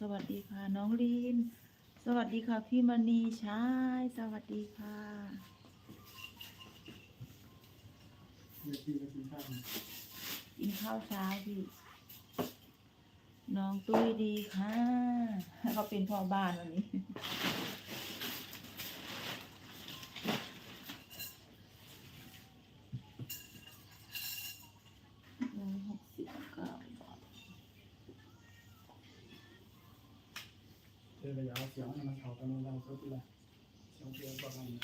สวัสดีค่ะน้องลีนสวัสดีค่ะพี่มณีชายสวัสดีค่ะกินข้าวเช้าพี่น้องตุ้ยดีค่ะเขาเป็นพ่อบ้านวันนี้ ระยะเสียงให้มันเข้ากันในเราสุดเลยเสียงเปลี่ยนประมาณนี้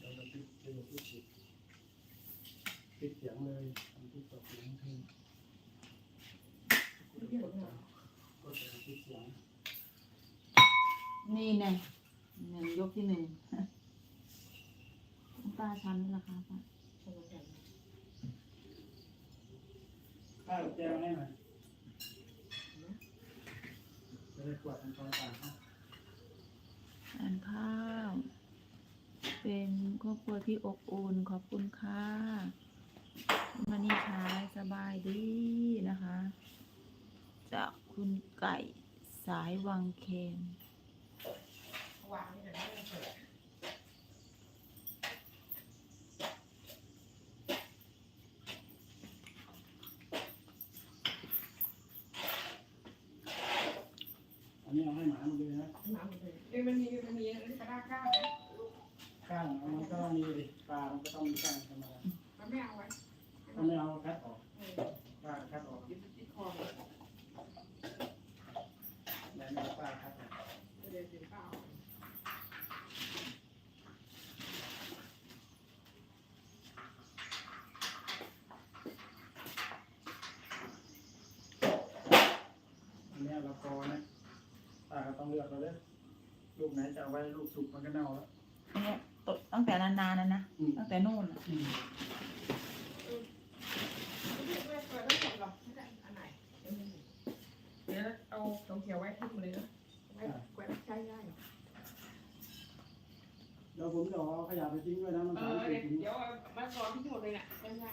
เราจะปิดเราจะปิดปิดปิดเสียงเลยทำปิดต่อเสียงเพลงก็จะปิดเสียงนี่ไงหนึ่งยกที่หนึ่งป้าชั้นนี่ราคาป้าข้าวแก้วให้หน่อยจะได้กวาดมันตอนต่างนะ ทานข้าว เป็นครอบครัวที่อบอุ่นขอบคุณค่ะมันนี่ชายสบายดีนะคะ จากคุณไก่สายวังเคน วางนี่เดี๋ยวไม่ได้เปิด อันนี้เอาให้หมาหมดเลยนะน้ำเลยเอ้ยมันมีมันมีอันนี้กระด้างข้าวนะข้างมันก็มีดิปลามันก็ต้องมีข้างธรรมดามันไม่เอาไว้ถ้าไม่เอาคัดออกเออปลาคัดออกยึดติดคอเลยแล้วไม่เอาปลาคัดออกเดี๋ยวเดี๋ยวข้าวอันเนี้ยเรากอนะ ปลาก็ต้องเลือกเราเลยลูกไหนจะเอาไว้ลูกสุกมันก็เน่าแล้ว อันเนี้ยตดตั้งแต่นานๆนะนะอืม ตั้งแต่นู่นน่ะอืมไม่เปิดไม่หมดหรอกไม่ได้อันไหนเดี๋ยวมันมีเดี๋ยวเอาตรงเขียวไว้ทิ้งเลยนะไว้ไว้ใช้ได้หรอกเดี๋ยวผมจะเอาขยะไปทิ้งด้วยนะมันเอสามอสิบเดี๋ยวเอามากรองที่หมดเลยน่ะไม่ได้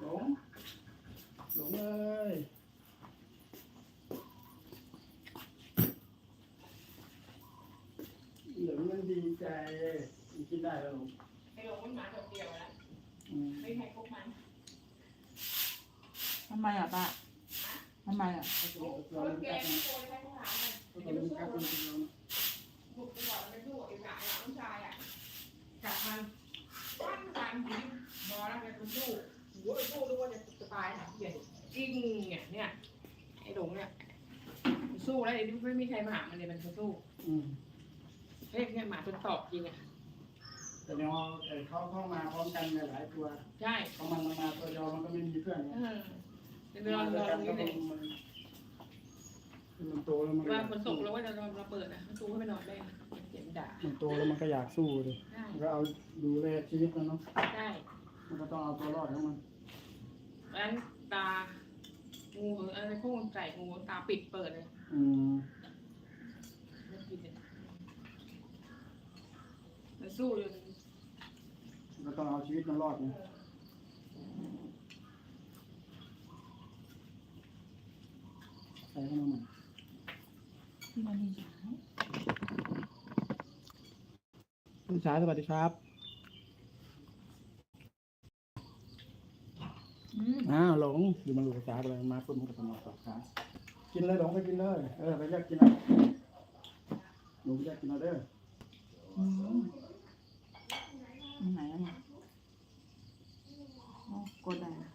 หลงหลงเลยหลงมันดีใจมัน กินได้แล้วหลงไอ้หลงมันหมาตัวเดียวนะอืมไม่ให้พวกมันทำไมอะป้าทำไมอะตัวคตัวนมันแก่กัดที่มันโกยให้เขาหามันตัวเดี๋ยวมันมันกัดสู้มันกินแล้วนะบุกไปก่อนมันสู้ไอ้หมาหลังชายอะกัดมันปั้นกันยิงบอลแล้วมันสู้หัวไอ้สู้ด้วยว่าจะจะตายหนักเหี้ยจริงเนี่ยเนี่ยไอ้หลงเนี่ยมันสู้แล้วไอ้นี่ไม่มีใครมาหามันเลยมันจะสู้อืม เฮ้ยเนี่ยหมาจนตอบจริงอะแต่เดี๋ยวเอ่อเขาเข้ามาพร้อมกันหลายๆตัวใช่เขามันมาตัวเดียวมันก็ไม่มีเพื่อนเอไงอเดี๋ยวเรามาด้วยเรากันดูก็เนี่ยมันมันโตแล้วมันว่าฝนตกแล้วว่าจะเราเปิดนะประตูให้ไปนอนได้เสียงด่ามันโตแล้วมันก็อยากสู้ดิใช่มันก็เอาดูแลชีวิตมันเนาะใช่มันก็ต้องเอาตัวรอดของมันแล้วตางูเหรืออะไรพวกมันใส่งูตาปิดเปิดเลย อืมไม่กินเลยมัน สู้จนมันก็ต้องเอาชีวิตมันรอดไงใส่เข้ามาใหม่ที่มันมีฉายลูกชายสวัสดีครับ อืมอ้าวหลงอยู่มาลูกชายอะไรมาปุ๊บมันก็ต้องมาสอบขากินเลยหลงไปกินเลย เออไปแยกกินเอาหนูไปแยกกินเอาเด้อ อืมตรงไหนอะเนี่ยโอ้กดได้นะ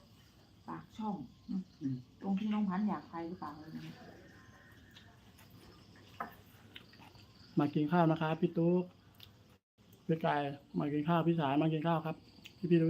ปากช่องอืม อืม ตรงที่น้องพันธุ์อยากไปหรือเปล่าเลยนะ มากินข้าวนะครับพี่ตุ๊กพี่กายมากินข้าวพี่สายมากินข้าวครับพี่พี่